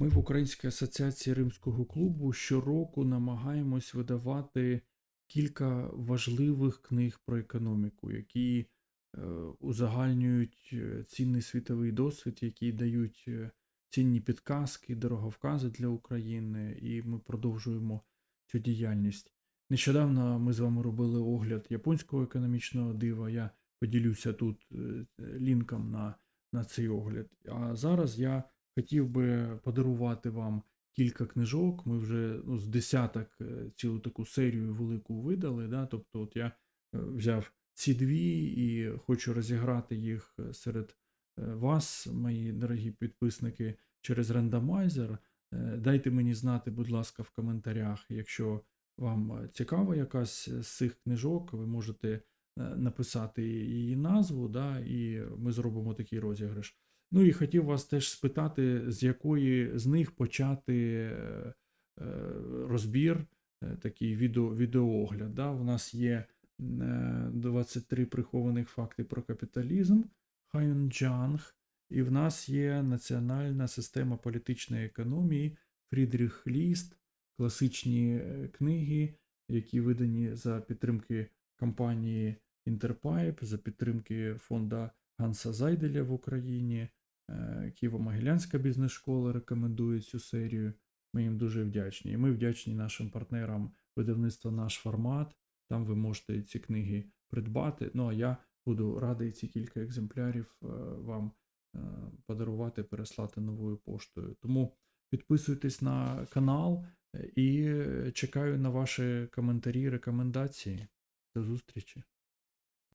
Ми в Українській асоціації Римського клубу щороку намагаємось видавати кілька важливих книг про економіку, які е, узагальнюють е, цінний світовий досвід, які дають е, цінні підказки, дороговкази для України, і ми продовжуємо цю діяльність. Нещодавно ми з вами робили огляд японського економічного дива. Я поділюся тут лінком на, на цей огляд. А зараз я хотів би подарувати вам кілька книжок. Ми вже ну, з десяток е, цілу таку серію велику видали. Да? Тобто, от я е, взяв ці дві і хочу розіграти їх е, серед вас, мої дорогі підписники, через рандомайзер. Дайте мені знати, будь ласка, в коментарях, якщо вам цікава якась з цих книжок, ви можете написати її назву, да, і ми зробимо такий розіграш. Ну і хотів вас теж спитати, з якої з них почати е, е, розбір, е, такий відео, відеоогляд. Да? У нас є е, 23 прихованих факти про капіталізм, Хайонджанг, і в нас є Національна система політичної економії, Фрідріх Ліст, класичні е, книги, які видані за підтримки компанії Інтерпайп, за підтримки фонда Ганса Зайделя в Україні. Е, Києво-Могилянська бізнес-школа рекомендує цю серію. Ми їм дуже вдячні. І ми вдячні нашим партнерам видавництва наш формат. Там ви можете ці книги придбати. Ну а я буду радий ці кілька екземплярів е, вам е, подарувати, переслати новою поштою. Тому підписуйтесь на канал і чекаю на ваші коментарі, рекомендації. До зустрічі!